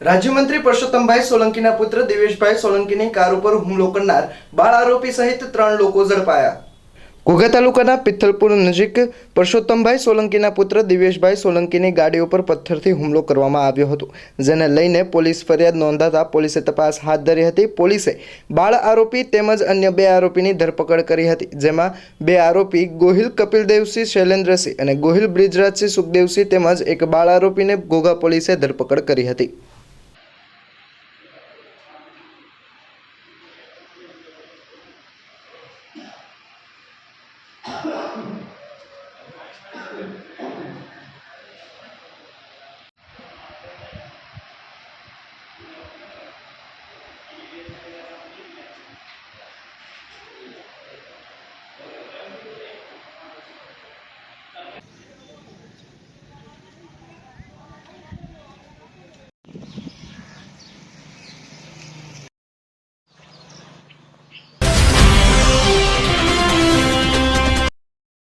રાજ્યમંત્રી પરસોત્તમભાઈ સોલંકીના પુત્ર દિવેશભાઈ સોલંકીની કાર ઉપર હુમલો કરનાર બાળ આરોપી સહિત ત્રણ લોકો ઝડપાયા. ઘોઘા તાલુકાના પિથલપુર નજીક પરસોત્તમભાઈ સોલંકીના પુત્ર દિવેશભાઈ સોલંકીની ગાડી ઉપર પથ્થરથી હુમલો કરવામાં આવ્યો હતો, જેને લઈને પોલીસ ફરિયાદ નોંધાતા પોલીસે તપાસ હાથ ધરી હતી. પોલીસે બાળ આરોપી તેમજ અન્ય બે આરોપીની ધરપકડ કરી હતી, જેમાં બે આરોપી ગોહિલ કપિલદેવસિંહ શૈલેન્દ્રસિંહ અને ગોહિલ બ્રિજરાજસિંહ સુખદેવસિંહ તેમજ એક બાળ આરોપીને ઘોઘા પોલીસે ધરપકડ કરી હતી.